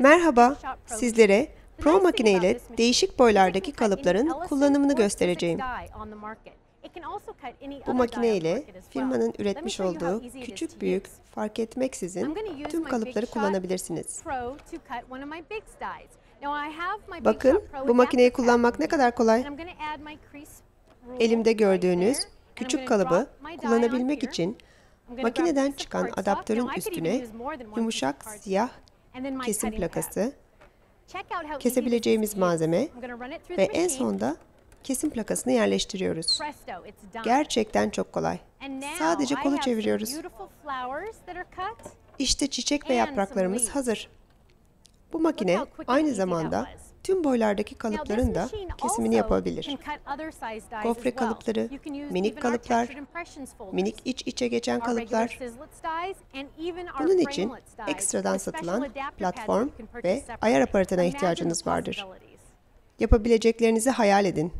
Merhaba, sizlere Pro makine ile değişik boylardaki kalıpların kullanımını göstereceğim. Bu makine ile firmanın üretmiş olduğu küçük büyük fark etmeksizin tüm kalıpları kullanabilirsiniz. Bakın bu makineyi kullanmak ne kadar kolay. Elimde gördüğünüz küçük kalıbı kullanabilmek için makineden çıkan adaptörün üstüne yumuşak siyah kesim plakası, kesebileceğimiz malzeme ve en sonda kesim plakasını yerleştiriyoruz. Gerçekten çok kolay. Sadece kolu çeviriyoruz. İşte çiçek ve yapraklarımız hazır. Bu makine aynı zamanda tüm boylardaki kalıpların da kesimini yapabilir. Gofre kalıpları, minik kalıplar, minik iç içe geçen kalıplar. Bunun için ekstradan satılan platform ve ayar aparatına ihtiyacınız vardır. Yapabileceklerinizi hayal edin.